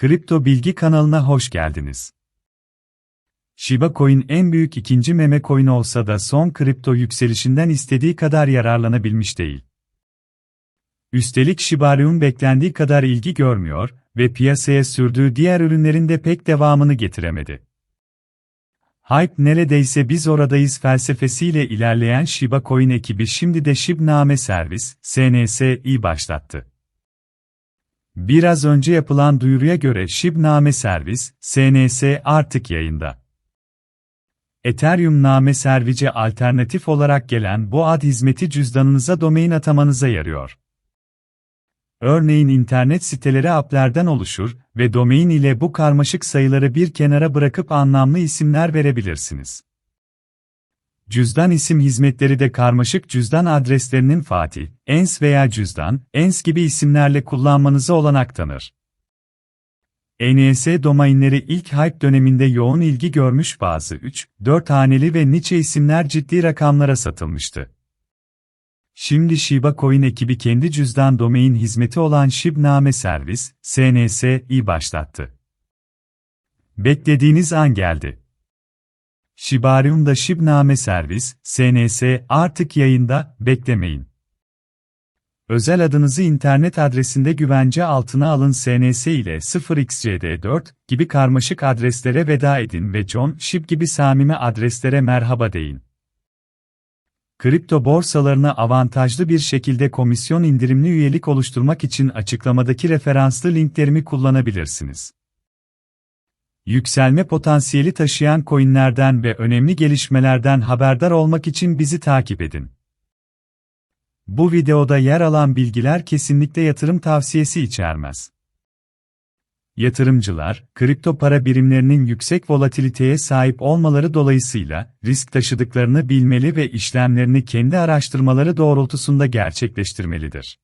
Kripto Bilgi kanalına hoş geldiniz. Shiba Coin en büyük ikinci meme coin olsa da son kripto yükselişinden istediği kadar yararlanabilmiş değil. Üstelik Shibarium beklendiği kadar ilgi görmüyor ve piyasaya sürdüğü diğer ürünlerin de pek devamını getiremedi. Hype neredeyse biz oradayız felsefesiyle ilerleyen Shiba Coin ekibi şimdi de Shibname Servis, SNS'i başlattı. Biraz önce yapılan duyuruya göre Shibname Servis, SNS artık yayında. Ethereum name service alternatif olarak gelen bu ad hizmeti cüzdanınıza domain atamanıza yarıyor. Örneğin internet siteleri app'lerden oluşur ve domain ile bu karmaşık sayıları bir kenara bırakıp anlamlı isimler verebilirsiniz. Cüzdan isim hizmetleri de karmaşık cüzdan adreslerinin Fatih, ENS veya cüzdan, ENS gibi isimlerle kullanmanıza olanak tanır. NS domainleri ilk hype döneminde yoğun ilgi görmüş bazı 3, 4 haneli ve niche isimler ciddi rakamlara satılmıştı. Şimdi Shiba Coin ekibi kendi cüzdan domain hizmeti olan Shibname Servis, SNS'i başlattı. Beklediğiniz an geldi. Shibarium'da Shibname Servis, SNS artık yayında, beklemeyin. Özel adınızı internet adresinde güvence altına alın SNS ile 0xcd4 gibi karmaşık adreslere veda edin ve John Shib gibi samimi adreslere merhaba deyin. Kripto borsalarına avantajlı bir şekilde komisyon indirimli üyelik oluşturmak için açıklamadaki referanslı linklerimi kullanabilirsiniz. Yükselme potansiyeli taşıyan coinlerden ve önemli gelişmelerden haberdar olmak için bizi takip edin. Bu videoda yer alan bilgiler kesinlikle yatırım tavsiyesi içermez. Yatırımcılar, kripto para birimlerinin yüksek volatiliteye sahip olmaları dolayısıyla risk taşıdıklarını bilmeli ve işlemlerini kendi araştırmaları doğrultusunda gerçekleştirmelidir.